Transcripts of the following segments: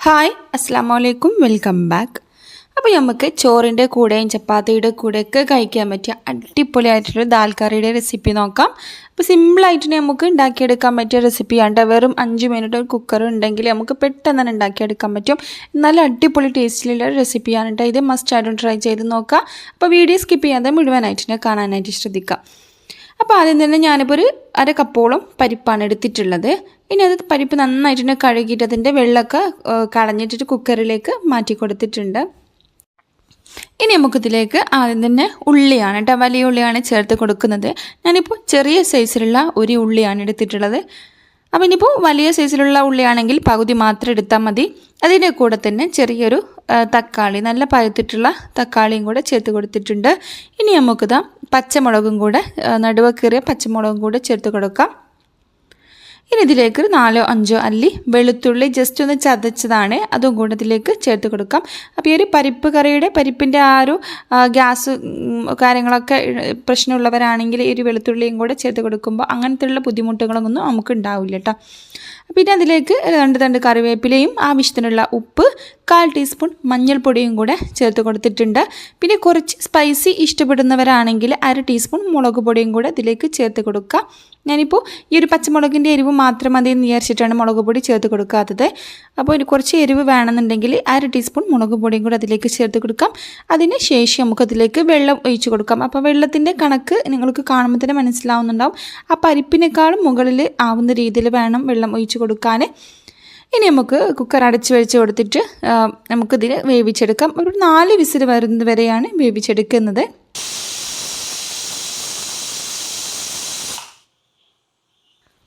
Hi അസ്സാം വലൈക്കും welcome back. അപ്പോൾ നമുക്ക് ചോറിന്റെ കൂടെയും ചപ്പാത്തിയുടെ കൂടെയൊക്കെ കഴിക്കാൻ പറ്റിയ അടിപൊളിയായിട്ടുള്ള ദാൽ കറിയുടെ റെസിപ്പി നോക്കാം അപ്പോൾ സിമ്പിളായിട്ട് നമുക്ക് ഉണ്ടാക്കിയെടുക്കാൻ പറ്റിയ റെസിപ്പിയാണ് വെറും അഞ്ച് മിനിറ്റ് ഒരു കുക്കർ ഉണ്ടെങ്കിൽ നമുക്ക് പെട്ടെന്ന് തന്നെ ഉണ്ടാക്കിയെടുക്കാൻ പറ്റും. നല്ല അടിപൊളി ടേസ്റ്റിലുള്ള റെസിപ്പിയാണ് കേട്ടോ ഇത് മസ്റ്റ് ആയിട്ടും ട്രൈ ചെയ്ത് നോക്കാം. അപ്പോൾ വീഡിയോ സ്കിപ്പ് ചെയ്യാതെ മുഴുവനായിട്ട് കാണാനായിട്ട് ശ്രദ്ധിക്കാം. അപ്പോൾ ആദ്യം തന്നെ ഞാനിപ്പോൾ ഒരു അര കപ്പോളം പരിപ്പാണ് എടുത്തിട്ടുള്ളത്. ഇനി അത് പരിപ്പ് നന്നായിട്ട് കഴുകിയിട്ട് അതിന്റെ വെള്ളമൊക്കെ കളഞ്ഞിട്ടിട്ട് കുക്കറിലേക്ക് മാറ്റി കൊടുത്തിട്ടുണ്ട്. ഇനി നമുക്കിതിലേക്ക് ആദ്യം തന്നെ ഉള്ളിയാണ് കേട്ടോ വലിയ ഉള്ളിയാണ് ചേർത്ത് കൊടുക്കുന്നത്. ഞാനിപ്പോൾ ചെറിയ സൈസിലുള്ള ഒരു ഉള്ളിയാണ് എടുത്തിട്ടുള്ളത്. അപ്പോൾ ഇനിയിപ്പോൾ വലിയ സൈസിലുള്ള ഉള്ളിയാണെങ്കിൽ പകുതി മാത്രം എടുത്താൽ മതി. അതിന്റെ കൂടെ തന്നെ ചെറിയൊരു തക്കാളി നല്ല പഴുത്തിട്ടുള്ള തക്കാളിയും കൂടെ ചേർത്ത് കൊടുത്തിട്ടുണ്ട്. ഇനി നമുക്കിതാ പച്ചമുളകും കൂടെ നടുവക്കേറിയ പച്ചമുളകും കൂടെ ചേർത്ത് കൊടുക്കാം. ഇനി ഇതിലേക്ക് ഒരു നാലോ അഞ്ചോ അല്ലി വെളുത്തുള്ളി ജസ്റ്റ് ഒന്ന് ചതച്ചതാണ്. അതും കൂടെ ഇതിലേക്ക് ചേർത്ത് കൊടുക്കാം. അപ്പോൾ ഈ ഒരു പരിപ്പ് കറിയുടെ പരിപ്പിന്റെ ആ ഒരു ഗ്യാസ് കാര്യങ്ങളൊക്കെ പ്രശ്നമുള്ളവരാണെങ്കിൽ ഈ ഒരു വെളുത്തുള്ളിയും കൂടെ ചേർത്ത് കൊടുക്കുമ്പോൾ അങ്ങനത്തെയുള്ള ബുദ്ധിമുട്ടുകളൊന്നും നമുക്ക് ഉണ്ടാവില്ല കേട്ടോ പിന്നെ അതിലേക്ക് രണ്ട് രണ്ട് കറിവേപ്പിലയും ആവശ്യത്തിനുള്ള ഉപ്പ് കാൽ ടീസ്പൂൺ മഞ്ഞൾപ്പൊടിയും കൂടെ ചേർത്ത് കൊടുത്തിട്ടുണ്ട്. പിന്നെ കുറച്ച് സ്പൈസി ഇഷ്ടപ്പെടുന്നവരാണെങ്കിൽ അര ടീസ്പൂൺ മുളക് പൊടിയും കൂടെ ഇതിലേക്ക് ചേർത്ത് കൊടുക്കുക. ഞാനിപ്പോൾ ഈ ഒരു പച്ചമുളകിന്റെ എരിവ് മാത്രം മതി എന്ന് വിചാരിച്ചിട്ടാണ് മുളക് പൊടി ചേർത്ത് കൊടുക്കാത്തത്. അപ്പോൾ ഒരു കുറച്ച് എരിവ് വേണമെന്നുണ്ടെങ്കിൽ അര ടീസ്പൂൺ മുളക് പൊടിയും കൂടെ അതിലേക്ക് ചേർത്ത് കൊടുക്കാം. അതിന് ശേഷം നമുക്ക് അതിലേക്ക് വെള്ളം ഒഴിച്ച് കൊടുക്കാം. അപ്പോൾ വെള്ളത്തിന്റെ കണക്ക് നിങ്ങൾക്ക് കാണുമ്പോൾ തന്നെ മനസ്സിലാവുന്നുണ്ടാവും. ആ പരിപ്പിനേക്കാളും മുകളിൽ ആവുന്ന രീതിയിൽ വേണം വെള്ളം ഒഴിച്ച് കൊടുക്കാൻ. ഇനി നമുക്ക് കുക്കർ അടച്ച് വെച്ച് കൊടുത്തിട്ട് നമുക്കിതിൽ വേവിച്ചെടുക്കാം. ഒരു നാല് വിസിൽ വരുന്നത് വരെയാണ് വേവിച്ചെടുക്കുന്നത്.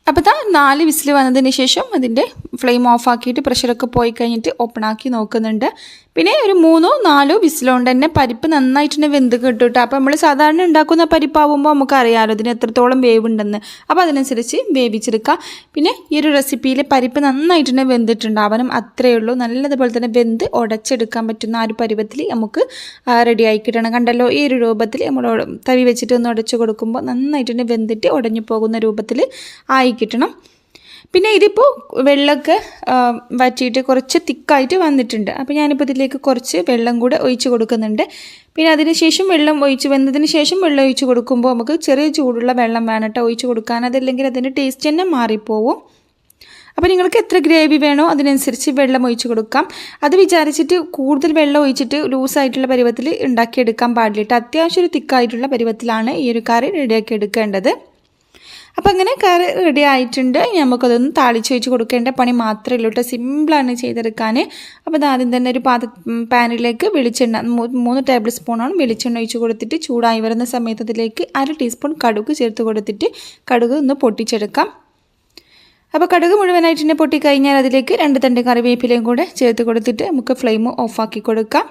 അപ്പോൾ താ നാല് വിസിൽ വന്നതിന് ശേഷം അതിന്റെ ഫ്ലെയിം ഓഫ് ആക്കിയിട്ട് പ്രഷറൊക്കെ പോയി കഴിഞ്ഞിട്ട് ഓപ്പൺ ആക്കി നോക്കുന്നുണ്ട്. പിന്നെ ഒരു മൂന്നോ നാലോ വിസിലുകൊണ്ട് തന്നെ പരിപ്പ് നന്നായിട്ട് വെന്ത് കിട്ടും അപ്പോൾ നമ്മൾ സാധാരണ ഉണ്ടാക്കുന്ന പരിപ്പാവുമ്പോൾ നമുക്ക് അറിയാമല്ലോ ഇതിന് എത്രത്തോളം വേവുണ്ടെന്ന്. അപ്പോൾ അതിനനുസരിച്ച് വേവിച്ചെടുക്കുക പിന്നെ ഈ ഒരു റെസിപ്പിയിൽ പരിപ്പ് നന്നായിട്ട് തന്നെ വെന്തിട്ടുണ്ടാവണം. അത്രയേ ഉള്ളൂ. നല്ലതുപോലെ തന്നെ വെന്ത് ഉടച്ചെടുക്കാൻ പറ്റുന്ന ആ ഒരു പരുവത്തിൽ നമുക്ക് റെഡി ആയി കിട്ടണം. കണ്ടല്ലോ ഈ ഒരു രൂപത്തിൽ നമ്മൾ തവി വെച്ചിട്ട് ഒന്ന് ഉടച്ചു കൊടുക്കുമ്പോൾ നന്നായിട്ട് തന്നെ വെന്തിട്ട് ഉടഞ്ഞു പോകുന്ന രൂപത്തിൽ ആയി കിട്ടണം. പിന്നെ ഇതിപ്പോൾ വെള്ളമൊക്കെ വറ്റിയിട്ട് കുറച്ച് തിക്കായിട്ട് വന്നിട്ടുണ്ട്. അപ്പോൾ ഞാനിപ്പോൾ ഇതിലേക്ക് കുറച്ച് വെള്ളം കൂടെ ഒഴിച്ച് കൊടുക്കുന്നുണ്ട്. പിന്നെ അതിന് ശേഷം വെള്ളം ഒഴിച്ച് വന്നതിന് ശേഷം വെള്ളം ഒഴിച്ച് കൊടുക്കുമ്പോൾ നമുക്ക് ചെറിയ ചൂടുള്ള വെള്ളം വേണം കേട്ടോ ഒഴിച്ച് കൊടുക്കാൻ. അതല്ലെങ്കിൽ അതിന്റെ ടേസ്റ്റ് തന്നെ മാറിപ്പോവും. അപ്പോൾ നിങ്ങൾക്ക് എത്ര ഗ്രേവി വേണോ അതിനനുസരിച്ച് വെള്ളം ഒഴിച്ച് കൊടുക്കാം. അത് വിചാരിച്ചിട്ട് കൂടുതൽ വെള്ളം ഒഴിച്ചിട്ട് ലൂസായിട്ടുള്ള പരുവത്തിൽ ഉണ്ടാക്കിയെടുക്കാൻ പാടില്ല അത്യാവശ്യം ഒരു തിക്കായിട്ടുള്ള പരുവത്തിലാണ് ഈ ഒരു കറി റെഡിയാക്കി എടുക്കേണ്ടത്. അപ്പോൾ അങ്ങനെ കറി റെഡി ആയിട്ടുണ്ട്. നമുക്കതൊന്ന് താളിച്ച് വെച്ച് കൊടുക്കേണ്ട പണി മാത്രമേ ഉള്ളൂ കേട്ടോ. സിമ്പിളാണ് ചെയ്തെടുക്കാൻ അപ്പോൾ അത് ആദ്യം തന്നെ ഒരു പാത്ര പാനിലേക്ക് വെളിച്ചെണ്ണ മൂന്ന് ടേബിൾ സ്പൂണാണ് വെളിച്ചെണ്ണ ഒഴിച്ച് കൊടുത്തിട്ട് ചൂടായി വരുന്ന സമയത്ത് അതിലേക്ക് അര ടീസ്പൂൺ കടുക് ചേർത്ത് കൊടുത്തിട്ട് കടുക് ഒന്ന് പൊട്ടിച്ചെടുക്കാം. അപ്പോൾ കടുക് മുഴുവനായിട്ട് തന്നെ പൊട്ടിക്കഴിഞ്ഞാൽ അതിലേക്ക് രണ്ട് തണ്ട് കറിവേപ്പിലയും കൂടെ ചേർത്ത് കൊടുത്തിട്ട് നമുക്ക് ഫ്ലെയിം ഓഫാക്കി കൊടുക്കാം.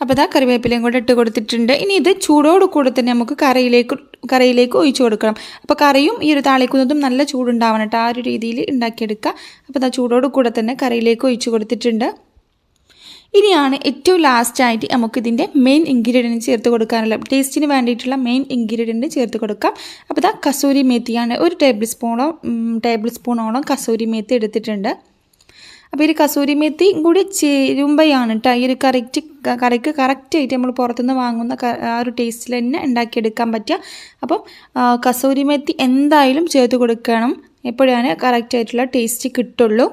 അപ്പോൾ ഇതാ കറിവേപ്പിലയും കൂടെ ഇട്ട് കൊടുത്തിട്ടുണ്ട്. ഇനി ഇത് ചൂടോട് കൂടെ തന്നെ നമുക്ക് കറിയിലേക്ക് കറിയിലേക്ക് ഒഴിച്ചു കൊടുക്കണം. അപ്പോൾ കറിയും ഈ ഒരു താളിക്കുന്നതും നല്ല ചൂടുണ്ടാവണം കേട്ടോ ആ ഒരു രീതിയിൽ ഉണ്ടാക്കിയെടുക്കുക. അപ്പോൾ ഇതാ ചൂടോട് കൂടെ തന്നെ കറിയിലേക്ക് ഒഴിച്ചു കൊടുത്തിട്ടുണ്ട്. ഇനിയാണ് ഏറ്റവും ലാസ്റ്റായിട്ട് നമുക്കിതിന്റെ മെയിൻ ഇൻഗ്രീഡിയന്റ് ചേർത്ത് കൊടുക്കാനുള്ള ടേസ്റ്റിന് വേണ്ടിയിട്ടുള്ള മെയിൻ ഇൻഗ്രീഡിയന്റ് ചേർത്ത് കൊടുക്കാം. അപ്പോൾ ഇതാ കസൂരി മേത്തിയാണ് ഒരു ടേബിൾ സ്പൂണോ ടേബിൾ സ്പൂണോളം കസൂരി മേത്തി എടുത്തിട്ടുണ്ട്. അപ്പോൾ ഈ കസൂരി മെത്തി കൂടി ചേരുമ്പോഴാണ് കേട്ടോ ഈ ഒരു കറക്റ്റ് കറിക്ക് കറക്റ്റായിട്ട് നമ്മൾ പുറത്തുനിന്ന് വാങ്ങുന്ന ആ ഒരു ടേസ്റ്റിൽ തന്നെ ഉണ്ടാക്കിയെടുക്കാൻ പറ്റുക. അപ്പം കസൂരി മെത്തി എന്തായാലും ചേർത്ത് കൊടുക്കണം. എപ്പോഴാണ് കറക്റ്റായിട്ടുള്ള ടേസ്റ്റ് കിട്ടുള്ളൂ.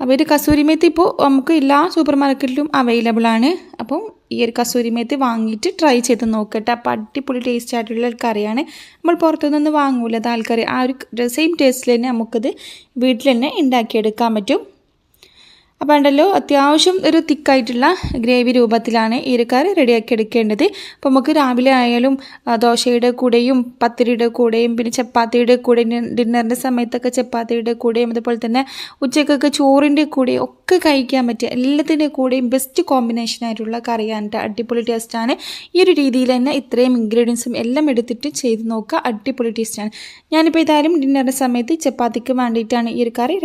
അപ്പോൾ ഒരു കസൂരി മെത്തി ഇപ്പോൾ നമുക്ക് എല്ലാ സൂപ്പർ മാർക്കറ്റിലും അവൈലബിൾ ആണ്. അപ്പം ഈ ഒരു കസൂരി മേത്തി വാങ്ങിയിട്ട് ട്രൈ ചെയ്ത് നോക്കട്ടെ. അപ്പോൾ അടിപൊളി ടേസ്റ്റ് ആയിട്ടുള്ള ഒരു കറിയാണ്. നമ്മൾ പുറത്തുനിന്ന് വാങ്ങൂല ആൾക്കറി ആ ഒരു സെയിം ടേസ്റ്റിൽ തന്നെ നമുക്കത് വീട്ടിൽ തന്നെ ഉണ്ടാക്കിയെടുക്കാൻ പറ്റും. അപ്പോൾ ഉണ്ടല്ലോ അത്യാവശ്യം ഒരു തിക്കായിട്ടുള്ള ഗ്രേവി രൂപത്തിലാണ് ഈരക്കാർ റെഡിയാക്കി എടുക്കേണ്ടത്. അപ്പോൾ നമുക്ക് രാവിലെ ആയാലും ദോശയുടെ കൂടെയും പത്തിരിയുടെ കൂടെയും പിന്നെ ചപ്പാത്തിയുടെ കൂടെ ഡിന്നറിന്റെ സമയത്തൊക്കെ ചപ്പാത്തിയുടെ കൂടെയും അതുപോലെ തന്നെ ഉച്ചക്കൊക്കെ ചോറിന്റെ കൂടെയും ഒക്കെ കഴിക്കാൻ പറ്റിയ എല്ലാത്തിന്റെ കൂടെയും ബെസ്റ്റ് കോമ്പിനേഷൻ ആയിട്ടുള്ള കറിയാണ് അടിപൊളി ടേസ്റ്റാണ് ഈ ഒരു രീതിയിൽ തന്നെ ഇത്രയും ഇൻഗ്രീഡിയൻസും എല്ലാം എടുത്തിട്ട് ചെയ്ത് നോക്കുക. അടിപൊളി ടേസ്റ്റാണ് ഞാനിപ്പോൾ ഏതായാലും ഡിന്നറിന്റെ സമയത്ത് ചപ്പാത്തിക്ക് വേണ്ടിയിട്ടാണ് ഈ ഒരു കറി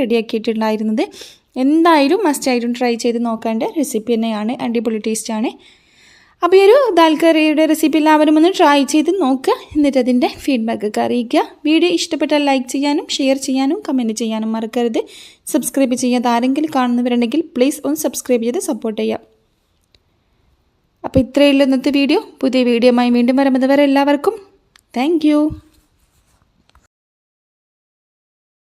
അപ്പോൾ ഈ ഒരു ദാൽ കറിയുടെ റെസിപ്പി എല്ലാവരും ഒന്ന് ട്രൈ ചെയ്ത് നോക്കുക എന്നിട്ട് അതിന്റെ ഫീഡ്ബാക്കൊക്കെ അറിയിക്കുക. വീഡിയോ ഇഷ്ടപ്പെട്ടാൽ ലൈക്ക് ചെയ്യാനും ഷെയർ ചെയ്യാനും കമന്റ് ചെയ്യാനും മറക്കരുത്. സബ്സ്ക്രൈബ് ചെയ്യാതെ ആരെങ്കിലും കാണുന്നവരുണ്ടെങ്കിൽ പ്ലീസ് ഒന്ന് സബ്സ്ക്രൈബ് ചെയ്ത് സപ്പോർട്ട് ചെയ്യാം അപ്പോൾ ഇത്രയുള്ള ഇന്നത്തെ വീഡിയോ പുതിയ വീഡിയോയുമായി വീണ്ടും വരുന്നത് വരെ എല്ലാവർക്കും താങ്ക്